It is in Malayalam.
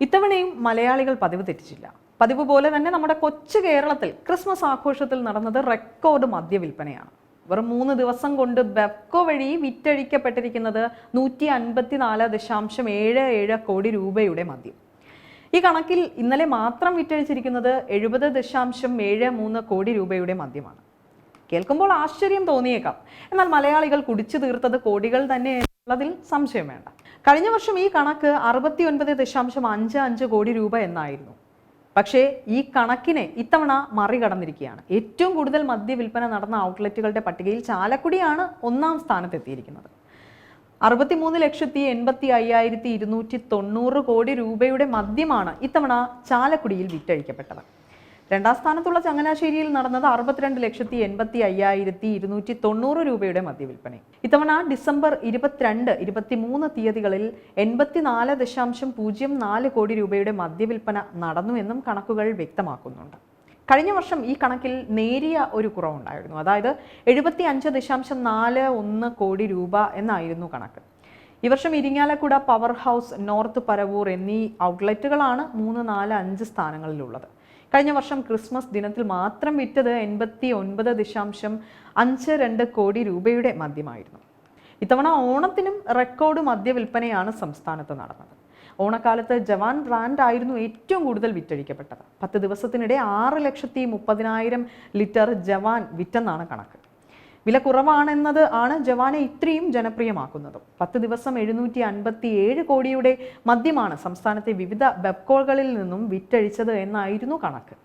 ഇത്തവണയും മലയാളികൾ പതിവ് തെറ്റിച്ചില്ല. പതിവ് പോലെ തന്നെ നമ്മുടെ കൊച്ചു കേരളത്തിൽ ക്രിസ്മസ് ആഘോഷത്തിൽ നടന്നത് റെക്കോർഡ് മദ്യവിൽപ്പനയാണ് വെറും മൂന്ന് ദിവസം കൊണ്ട് ബെപ്കോ വഴി വിറ്റഴിക്കപ്പെട്ടിരിക്കുന്നത് നൂറ്റി അൻപത്തിനാല് ദശാംശം ഏഴ് ഏഴ് കോടി രൂപയുടെ മദ്യം. ഈ കണക്കിൽ ഇന്നലെ മാത്രം വിറ്റഴിച്ചിരിക്കുന്നത് എഴുപത് ദശാംശം ഏഴ് മൂന്ന് കോടി രൂപയുടെ മദ്യമാണ്. കേൾക്കുമ്പോൾ ആശ്ചര്യം തോന്നിയേക്കാം. എന്നാൽ മലയാളികൾ കുടിച്ചു തീർത്തത് കോടികൾ തന്നെ ഉള്ളതിൽ സംശയം വേണ്ട. കഴിഞ്ഞ വർഷം ഈ കണക്ക് അറുപത്തി ഒൻപത് ദശാംശം അഞ്ച് അഞ്ച് കോടി രൂപ എന്നായിരുന്നു. പക്ഷേ ഈ കണക്കിനെ ഇത്തവണ മറികടന്നിരിക്കുകയാണ്. ഏറ്റവും കൂടുതൽ മദ്യവിൽപ്പന നടന്ന ഔട്ട്ലെറ്റുകളുടെ പട്ടികയിൽ ചാലക്കുടിയാണ് ഒന്നാം സ്ഥാനത്തെത്തിയിരിക്കുന്നത്. അറുപത്തിമൂന്ന് ലക്ഷത്തി എൺപത്തി അയ്യായിരത്തി ഇരുന്നൂറ്റി തൊണ്ണൂറ് കോടി രൂപയുടെ മദ്യമാണ് ഇത്തവണ ചാലക്കുടിയിൽ വിറ്റഴിക്കപ്പെട്ടത്. രണ്ടാം സ്ഥാനത്തുള്ള ചങ്ങനാശ്ശേരിയിൽ നടന്നത് അറുപത്തിരണ്ട് ലക്ഷത്തി എൺപത്തി അയ്യായിരത്തി ഇരുന്നൂറ്റി തൊണ്ണൂറ് രൂപയുടെ മദ്യവിൽപ്പന ഇത്തവണ ഡിസംബർ ഇരുപത്തിരണ്ട് ഇരുപത്തിമൂന്ന് തീയതികളിൽ എൺപത്തിനാല് ദശാംശം പൂജ്യം നാല് കോടി രൂപയുടെ മദ്യവിൽപ്പന നടന്നു എന്നും കണക്കുകൾ വ്യക്തമാക്കുന്നുണ്ട്. കഴിഞ്ഞ വർഷം ഈ കണക്കിൽ നേരിയ ഒരു കുറവുണ്ടായിരുന്നു. അതായത് എഴുപത്തി അഞ്ച് ദശാംശം നാല് ഒന്ന് കോടി രൂപ എന്നായിരുന്നു കണക്ക്. ഈ വർഷം Irinjalakuda power house north Paravur എന്നീ ഔട്ട്ലെറ്റുകളാണ് മൂന്ന് നാല് അഞ്ച് സ്ഥാനങ്ങളിലുള്ളത്. കഴിഞ്ഞ വർഷം ക്രിസ്മസ് ദിനത്തിൽ മാത്രം വിറ്റത് എൺപത്തി ഒൻപത് ദശാംശം അഞ്ച് രണ്ട് കോടി രൂപയുടെ മദ്യമായിരുന്നു. ഇത്തവണ ഓണത്തിനും റെക്കോർഡ് മദ്യവിൽപ്പനയാണ് സംസ്ഥാനത്ത് നടന്നത്. ഓണക്കാലത്ത് ജവാൻ ബ്രാൻഡ് ആയിരുന്നു ഏറ്റവും കൂടുതൽ വിറ്റഴിക്കപ്പെട്ടത്. പത്ത് ദിവസത്തിനിടെ ആറ് ലക്ഷത്തി മുപ്പതിനായിരം ലിറ്റർ ജവാൻ വിറ്റെന്നാണ് കണക്ക്. വില കുറവാണെന്നത് ആണ് ജവാനെ ഇത്രയും ജനപ്രിയമാക്കുന്നതും. പത്ത് ദിവസം എഴുന്നൂറ്റി അൻപത്തി ഏഴ് കോടിയുടെ മദ്യമാണ് സംസ്ഥാനത്തെ വിവിധ ബെബ്കോകളിൽ നിന്നും വിറ്റഴിച്ചത് എന്നായിരുന്നു കണക്ക്.